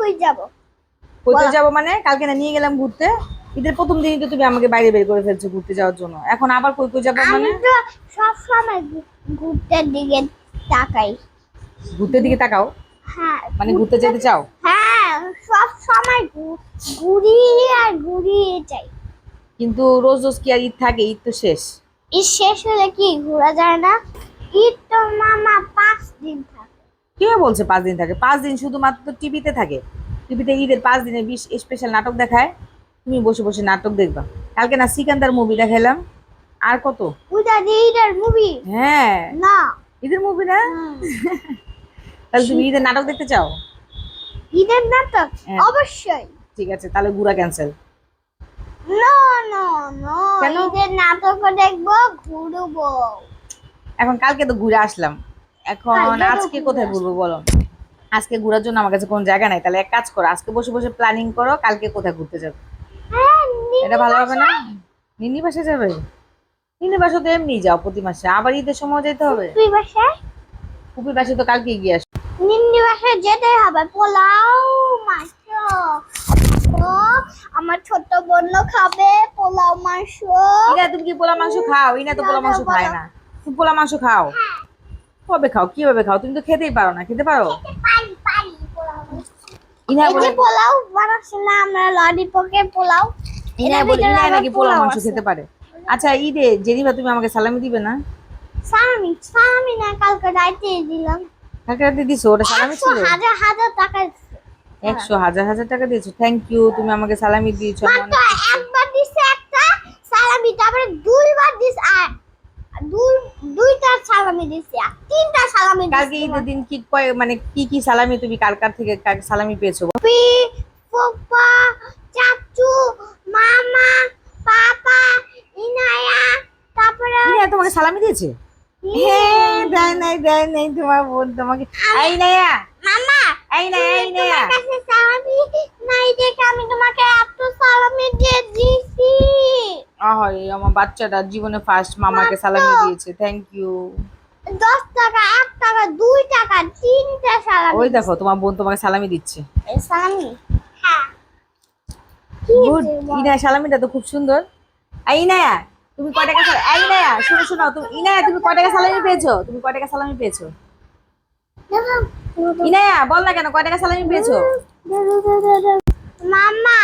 কই যাব? বলো। যাব মানে? কালকে না নিয়ে গেলাম ঘুরতে। ঈদের প্রথম দিনই তো তুমি আমাকে বাইরে বের করে ফেলছো ঘুরতে যাওয়ার জন্য। এখন আবার কই কই যাব মানে? সব সময় ঘুরতে দিকে তাকাই। ঘুরতে দিকে তাকাও? হ্যাঁ মানে ঘুরতে যেতে চাও? হ্যাঁ সব সময় ঘু- ঘুরি আর ঘুরিয়ে যাই। কিন্তু রোজ রোজ কি আর ঈদ থাকে? ঈদ তো শেষ। ঈদ শেষ হলে কি ঘোরা যায় না? ঈদ তো মামা পাঁচ দিন থাকে। কে বলছে পাঁচ দিন থাকে? পাঁচ দিন শুধুমাত্র টিভিতে থাকে। টিভিতে ঈদের পাঁচ দিনে বিশ স্পেশাল নাটক দেখায়। তুমি বসে বসে নাটক দেখবা। কালকে না সিকান্দার মুভি দেখাইলাম। আর কত? ঈদের মুভি হ্যাঁ। না। ঈদের মুভি না? তাহলে তুমি ঈদের নাটক দেখতে চাও? ঈদের নাটক? হ্যাঁ। অবশ্যই। ঠিক আছে তাহলে ঘুরা ক্যান্সেল নো নো নো। ঈদের নাটক দেখব ঘুরবো। এখন কালকে তো ঘুরে আসলাম। এখন আজকে কোথায় ঘুরবো বলো? আজকে ঘোরার জন্য আমার কাছে কোনো জায়গা নাই। তাহলে এক কাজ করো আজকে বসে বসে প্ল্যানিং করো কালকে কোথায় ঘুরতে যাবে? হ্যাঁ এটা ভালো হবে না? নিনি বাসে যাবে? নিনি বাসা তো এমনি যাও প্রতি মাসে। আবার ঈদের সময় যেতে হবে? তুই বাসায়? বাসে তো কালকে গিয়ে আসো নিন্নি বাসায় যেতে হবে। পোলাও মাংস। ও, আমার ছোট বোন খাবে পোলাও মাংস। ইনা তুমি কি পোলা মাংস খাও? ইনা তো পোলা মাংস খায় না। তুমি পোলা মাংস খাও? কবে খাও? কীভাবে খাও? তুমি তো খেতেই পারো না খেতে পারো? পারি পারি পোলাও মাংস। ইনা বলে পোলাও বানাচ্ছি না আমরা ললিপপের পোলাও। ইনা বলে ইনা নাকি পোলাও মাংস খেতে পারে। আচ্ছা ঈদে জেনিভা তুমি আমাকে সালামি দিবে না? সালামি? সালামি না কালকে রাইতে দিলাম। কালকে রাতে দিছো? ওটা সালামি একশো ছিল? হাজার হাজার টাকা একশো হাজার হাজার টাকা দিয়েছ। থ্যাংক ইউ তুমি আমাকে সালামি দিয়েছ। একবার দিছে একটা সালামি তারপরে দুইবার দিছে আর দুই দুইটা সালামি দিছে আর তিনটা সালামি দিছি কালকে ঈদের দিন কি কয় মানে কি কি সালামি তুমি কার কার থেকে কার সালামি পেয়েছ? পি ফুপা চাচু মামা পাপা ইনায়া তারপরে ইনা তোমাকে সালামি দিয়েছে? হ্যাঁ দেয় নাই দেয় নাই তোমার বোন তোমাকে। এই নাইয়া মামা এই না তোমার নাইয়া কাছে সালামি নাই দেখে আমি তোমাকে এত সালামি দিয়ে দিছি আহারে আমার বাচ্চাটা জীবনে ফার্স্ট মামাকে সালামি দিয়েছে। থ্যাংক ইউ দশ টাকা আট টাকা দুই টাকা তিনটা সালামি ওই দেখো তোমার বোন তোমাকে সালামি দিচ্ছে। সালামি? হ্যাঁ। গুড হয়েছে সালামিটা তো খুব সুন্দর। ইনায়া তুমি কয় টাকা ইনায়া শোনো শোনো তুমি ইনায়া তুমি কয় টাকা সালামি পেয়েছ? তুমি কয় টাকা সালামি পেয়েছ? ইনায়া বল না কেন কয় টাকা সালামি পেয়েছ? মামা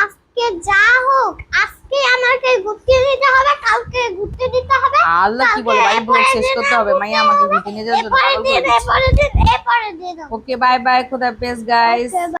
আজকে যা হোক আজকে আমাকে ঘুরতে দিতে হবে কালকে ঘুরতে দিতে হবে আল্লাহ কি বলে? ভাই ব্লগ শেষ করতে হবে। মাইয়া আমাকে ঘুরতে নিয়ে যাওয়ার জন্য ওকে বাই বাই খোদা পেস গাইস